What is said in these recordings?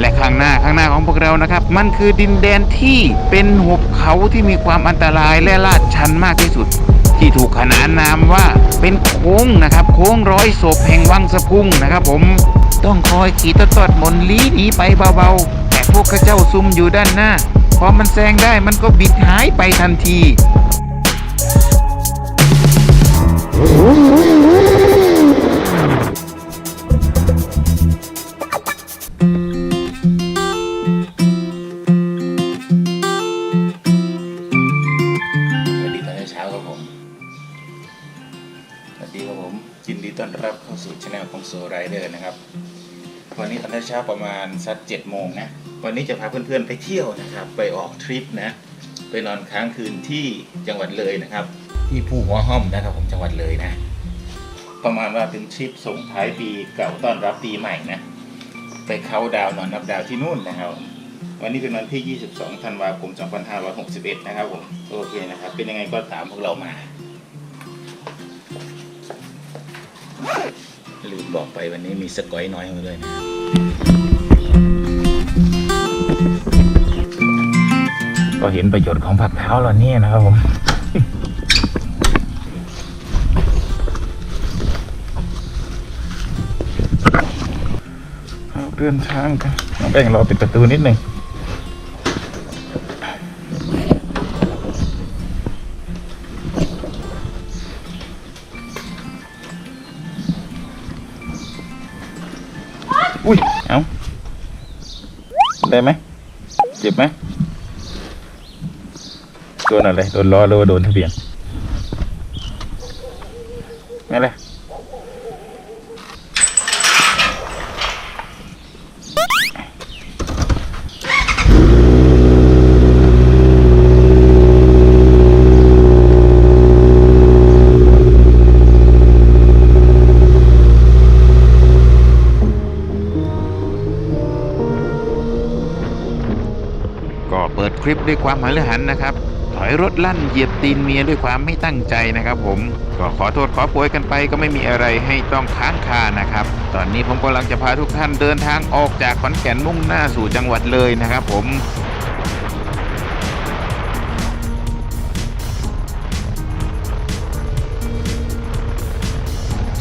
และข้างหน้าข้างหน้าของพวกเรานะครับ มันคือดินแดนที่เป็นหุบเขาที่มีความอันตรายและลาดชันมากที่สุด ที่ถูกขนานนามว่าเป็นโค้งนะครับ โค้งร้อยศพแห่งวังสะพุงนะครับ ผมต้องคอยขี่ตะตอดมนลี้หนีไปเบาๆแต่พวกข้าเจ้าซุ่มอยู่ด้านหน้าพอมันแซงได้มันก็บิดหายไปทันที สู่ช anel ของโซไรเดอร์นะครับ วันนี้ตอนเช้าประมาณสักเจ็ดโมงนะ วันนี้จะพาเพื่อนๆไปเที่ยวนะครับ ไปออกทริปนะ ไปนอนค้างคืนที่จังหวัดเลยนะครับ ที่ภูหัวห้อมนะครับผมจังหวัดเลยนะ ประมาณว่าเป็นทริปส่งท้ายปีเก่าต้อนรับปีใหม่นะ ไปเขาดาวน์นอนนับดาวที่นู่นนะครับ วันนี้เป็นวันที่ 22 ธันวาคม 2561 นะครับผม โอเคนะครับ เป็นยังไงก็ตามพวกเรามา ลืมบอกไปวันนี้มีสกอยน้อยมาด้วยนะก็เห็นประโยชน์ของผักเท้าแล้วเนี่ยนะครับผมเดินทางกันน้องแป้งรอปิดประตูนิดหนึ่ง เอาได้ไหมเจ็บไหมโดนอะไรโดนล้อหรือว่าโดนทะเบียนไม่เลย ลิปด้วยความหันหันนะครับ ถอยรถลั่นเหยียบตีนเมียด้วยความไม่ตั้งใจนะครับ ผมก็ขอโทษขอโพยกันไปก็ไม่มีอะไรให้ต้องค้างคานะครับ ตอนนี้ผมกำลังจะพาทุกท่านเดินทางออกจากขอนแก่นมุ่งหน้าสู่จังหวัดเลยนะครับ ผม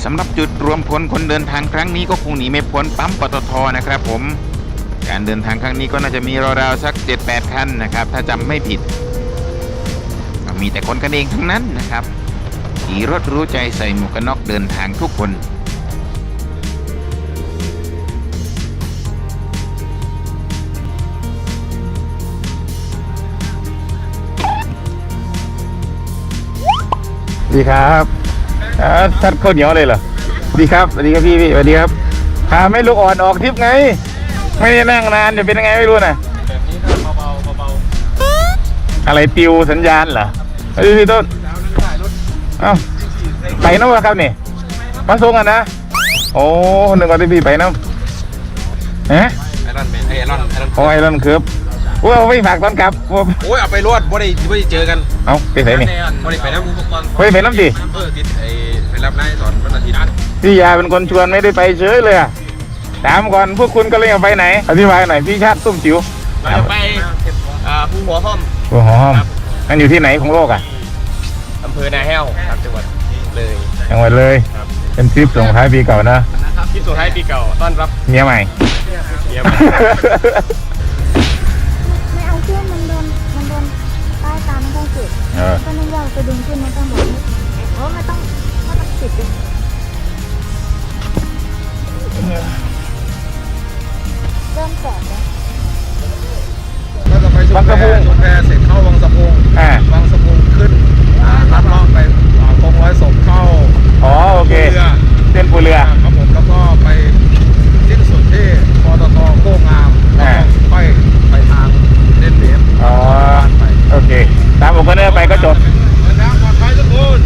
สำหรับจุดรวมพลคนเดินทางครั้งนี้ก็คงหนีไม่พ้นปั๊มปตทนะครับผม การเดินทางครั้งนี้ก็น่าจะมีราวๆสัก 7-8 คันนะครับ ถ้าจำไม่ผิด มีแต่คนกันเองทั้งนั้นนะครับขี่รถรู้ใจใส่หมวกกันน็อกเดินทางทุกคนดีครับทัดข้าวเหนียวเลยเหรอ ดีครับสวัสดีครับพี่พี่สวัสดีครับพาไม่ลูกอ่อนออกทริปไง ไม่ได้นั่งนานจะเป็นยังไงไม่รู้นะแบบนี้ก็เบาๆเบาอะไรปิวสัญญาณเหรอเฮ้ยพี่ต้นๆแล้วนั่นถ่ายรถเอ้าไปน้ำวะครับนี่มาส่งกันนะ โอ้หนึ่งก่อนที่พี่ไปน้ำฮะไอรอนแมนไอรอนไอรอนโอ้ยนั่นคือโอ้ยเอาไปฝากตอนกลับโอ้ยโอ้ยเอาไปรวดบ่ได้บ่ได้เจอกันเอาไปไหนนี่ บ่ได้ไปน้ำอุปกรณ์เฮ้ยไปน้ำดิ เออติดไอไปรับนายสอนวันอาทิตย์นั้นพี่ยาเป็นคนชวนไม่ได้ไปเฉยเลยอะ ถามก่อนพวกคุณก็เลยเอาไปไหนอธิบายหน่อยพี่ชาติตุ้มจิ๋วเราจะไปอ่าภูหัวห้อมโอ้โหมันอยู่ที่ไหนของโลกอะอำเภอนาแห้วครับจังหวัดเลยจังหวัดเลยครับเป็นทริปส่งท้ายปีเก่านะที่สุดท้ายปีเก่าต้อนรับเมียใหม่เยี่ยมไม่เอาเครื่องมันโดนมันโดนใต้ตามันต้องเจ็บเออก็นึกว่าจะดึงขึ้นมันต้องแบบนี้เพราะมันต้องมันต้องติดเลย ก็จะไปชุมแพชุมแพเสร็จเข้าวังสะพุงอ่าวังสะพุงขึ้นอ่าลัดเลาะไปอ่าคงร้อยศพเข้าอ๋อโอเคเรือเส้นปูเรือ ครับผมแล้วก็ไปสิ้นสุดที่ปตทโคกงามแล้วอ่า ก็ค่อยไปทางเล่นเบสอ๋อไปโอเค ตามผมก็เนื้อไปก็จบ เดินทางปลอดภัยทุกคน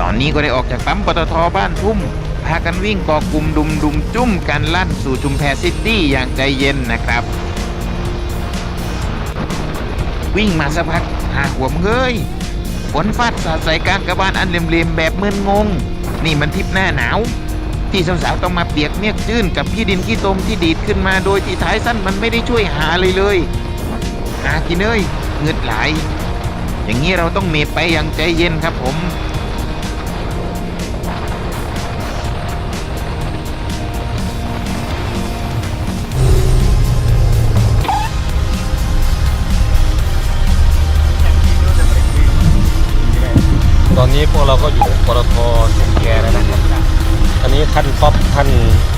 ตอนนี้ก็ได้ออกจากปั๊มปตทบ้านทุ่มพา กันวิ่งก่อกลุ่มดุมดุมจุ้มกันลั่นสู่ชุมแพซิตี้อย่างใจเย็นนะครับ วิ่งมาสักพักหาหัวมเฮ้ยฝนฟาดสาดใส่กลางกระบาลอันเลียมๆแบบมึนงง นี่มันทริปหน้าหนาว ที่สาวๆต้องมาเปียกเมียกจื้นกับขี้ดินขี้ตมที่ดีดขึ้นมาโดยที่ท้ายสั้นมันไม่ได้ช่วยหาเลยเลยอากินเอ้ยเงืดไหลอย่างนี้เราต้องเมไปอย่างใจเย็นครับผม นนี้พวกเราก็อยู่ปตทชุมแพแล้วนะครับอันนี้ท่านท็อปท่าน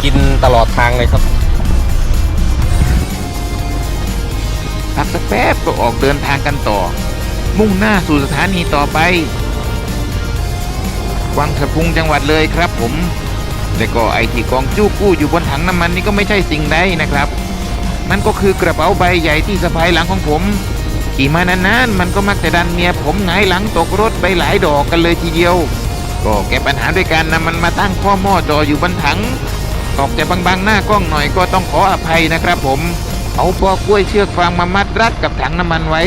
กินตลอดทางเลยครับพักสักแป๊บก็ออกเดินทางกันต่อ มุ่งหน้าสู่สถานีต่อไป วังสะพุงจังหวัดเลยครับผมและก็ไอที่กองจู้กู้อยู่บนถังน้ำมันนี่ก็ไม่ใช่สิ่งใดนะครับมันก็คือกระเป๋าใบใหญ่ที่สะพายหลังของผม ขี่มานานๆ มันก็มักจะดันเมียผมหงายหลังตกรถไปหลายดอกกันเลยทีเดียว ก็แก้ปัญหาด้วยการนำมันมาตั้งข้อหม้อจออยู่บนถังออกจะบางๆหน้ากล้องหน่อยก็ต้องขออภัยนะครับผม เอาปอกล้วยเชือกฟางมามัดรัดกับถังน้ำมันไว้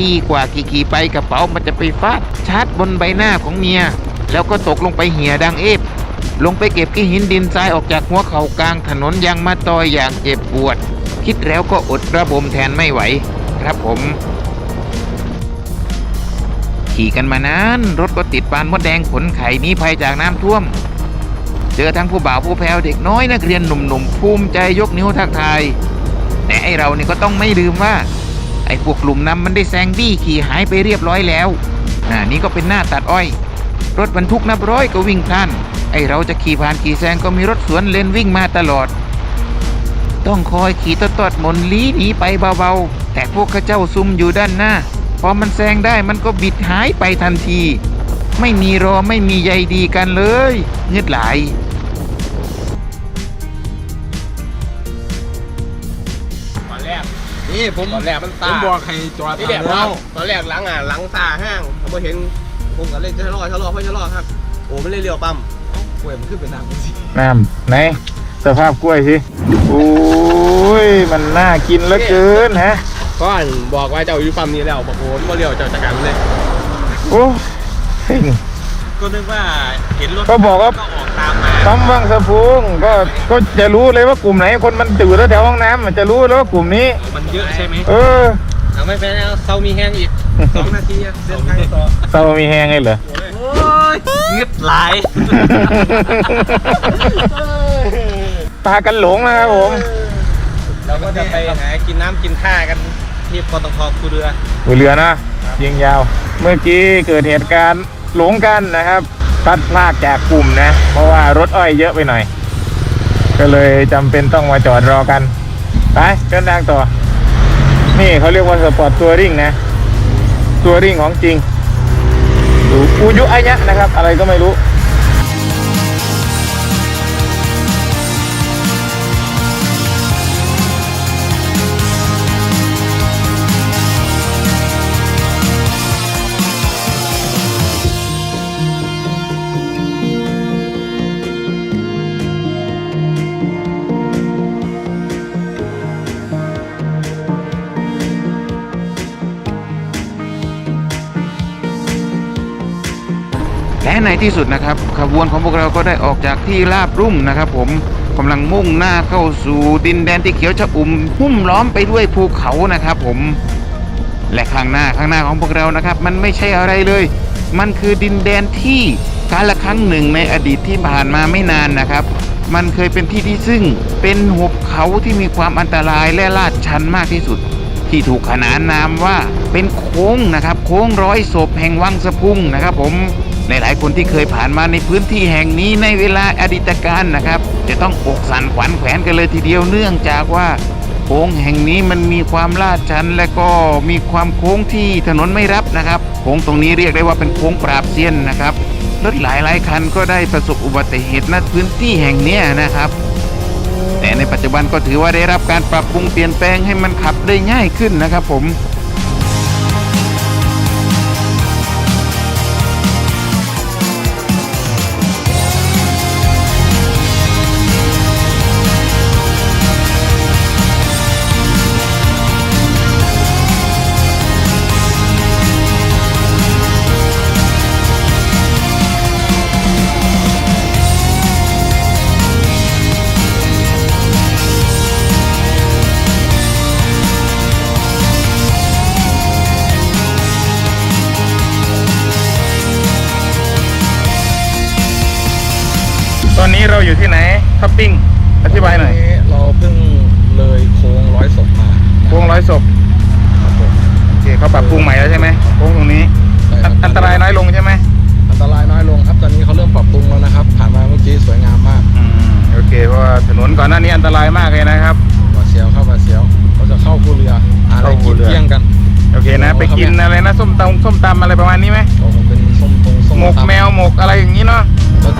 ดีกว่าขี่ๆไปกระเป๋ามันจะไปฟาดชาร์จบนใบหน้าของเมีย แล้วก็ตกลงไปเหี่ยดังเอฟลงไปเก็บกี้หินดินทรายออกจากหัวเข่ากลางถนนยางมาตอยอย่างเจ็บปวด คิดแล้วก็อดระบมแทนไม่ไหว ครับผม ขี่กันมานานรถก็ติดปานมดแดงขนไข่หนี้ภัยจากน้ำท่วม เจอทั้งผู้บ่าวผู้แพ้วเด็กน้อยนักเรียนหนุ่มๆภูมิใจยกนิ้วทักทาย แต่ไอเรานี่ก็ต้องไม่ลืมว่า ไอพวกกลุ่มนำมันได้แซงบี้ขี่หายไปเรียบร้อยแล้วน่านี่ก็เป็นหน้าตัดอ้อย รถบรรทุกนับร้อยก็วิ่งพล่านไอเราจะขี่ผ่านขี่แซงก็มีรถสวนเลนวิ่งมาตลอด ต้องคอยขี่ตอดๆมนลี้หนีไปเบาๆแต่พวกข้าเจ้าซุ่มอยู่ด้านหน้า พอมันแซงได้มันก็บิดหายไปทันที ไม่มีรอไม่มีใยดีกันเลยเงืดไหลายตอนแรกนี่ผมตอนแรกมันผตามบอกให้จอดนี่แหละแล้วตอนแรกหลังอะหลังตาห้างผมมาเห็นผมก็เลยจะชะลอชะลอเพื่อชะลอครับโอ้ไม่เลยเลี้ยวปั๊มกล้วยมันขึ้นเป็นน้ำสิน้ำไหนสภาพกล้วยสิโอ้ยมันน่ากินเหลือเกินฮะ ก่อนบอกว่าเจ้าอยู่ปั๊มนี้แล้วบอกโอ้ไม่เลี้ยวเจ้าจัดการเลย โอ้เซ็งก็นึกว่าเห็นรถก็บอกว่า ก็ออกตามมาปั๊มวังสะพุงก็ก็จะรู้เลยว่ากลุ่มไหนคนมันตื่นแถวห้องน้ำมันจะรู้แล้วว่ากลุ่มนี้ มันเยอะใช่ไหมเออเอาไม่เป็นแล้วเซามีแห้งอีกสองนาทีอะเดินทางต่อเศร้ามีแหงไงเหรอ โอ้ยเงืดไหลาย พากันหลงนะครับผม เราก็จะไปหากินน้ำกินข้ากัน ที่ปตทคูเรือหัวเรือนะยิงยาว เมื่อกี้เกิดเหตุการณ์หลงกันนะครับพลัดพรากจากกลุ่มนะ เพราะว่ารถอ้อยเยอะไปหน่อย ก็เลยจำเป็นต้องมาจอดรอกัน ไปเดินทางต่อ นี่เขาเรียกว่าสปอร์ตตัวริ่งนะ ตัวริ่งของจริงดูอูยุอายะนะครับ อะไรก็ไม่รู้ และในที่สุดนะครับขบวนของพวกเราก็ได้ออกจากที่ราบรุ่มนะครับ ผมกำลังมุ่งหน้าเข้าสู่ดินแดนที่เขียวชอุ่มหุ้มล้อมไปด้วยภูเขานะครับ ผม และข้างหน้าข้างหน้าของพวกเรานะครับ มันไม่ใช่อะไรเลย มันคือดินแดนที่กาลครั้งหนึ่งในอดีตที่ผ่านมาไม่นานนะครับ มันเคยเป็นที่ที่ซึ่งเป็นหุบเขาที่มีความอันตรายและลาดชันมากที่สุด ที่ถูกขนานนามว่าเป็นโค้งนะครับ โค้งร้อยศพแห่งวังสะพุงนะครับ ผม หลายๆคนที่เคยผ่านมาในพื้นที่แห่งนี้ในเวลาอดีตการนะครับ จะต้องอกสั่นขวัญแขวนกันเลยทีเดียวเนื่องจากว่าโค้งแห่งนี้มันมีความลาดชัน และก็มีความโค้งที่ถนนไม่รับนะครับโค้งตรงนี้เรียกได้ว่าเป็นโค้งปราบเซียนนะครับรถหลายหลายๆคันก็ได้ประสบอุบัติเหตุณพื้นที่แห่งนี้นะครับ แต่ในปัจจุบันก็ถือว่าได้รับการปรับปรุงเปลี่ยนแปลงให้มันขับได้ง่ายขึ้นนะครับผม ตอนนี้เราอยู่ที่ไหนท็อปปิ้งอธิบายหน่อยวันนี้เราเพิ่งเลยโค้งร้อยศพมาโค้งร้อยศพครับผมโอเคเขาปรับปรุงใหม่แล้วใช่ไหมโค้งตรงนี้ใช่คอับนอันตรายน้อยลงใช่ไหมอันตรายน้อยลงครับ ตอนนี้เขาเริ่มปรับปรุงแล้วนะครับ ผ่านมาเมื่อกี้สวยงามมากอืมโอเค เพราะว่าถนนก่อนหน้านี้อันตรายมากเลยนะครับหวาดเสียวครับหวาดเสียวเราจะเข้าภูเรือหาอะไรเข้าภูกินเรือเที่ยงกันโอเคนะ ไปกินอะไรนะส้มตำส้มตำอะไรประมาณนี้ไหมเราคงเป็นส้มตรงส้มหมกตำแมวหมกอะไรอย่างนี้เนาะแล้ว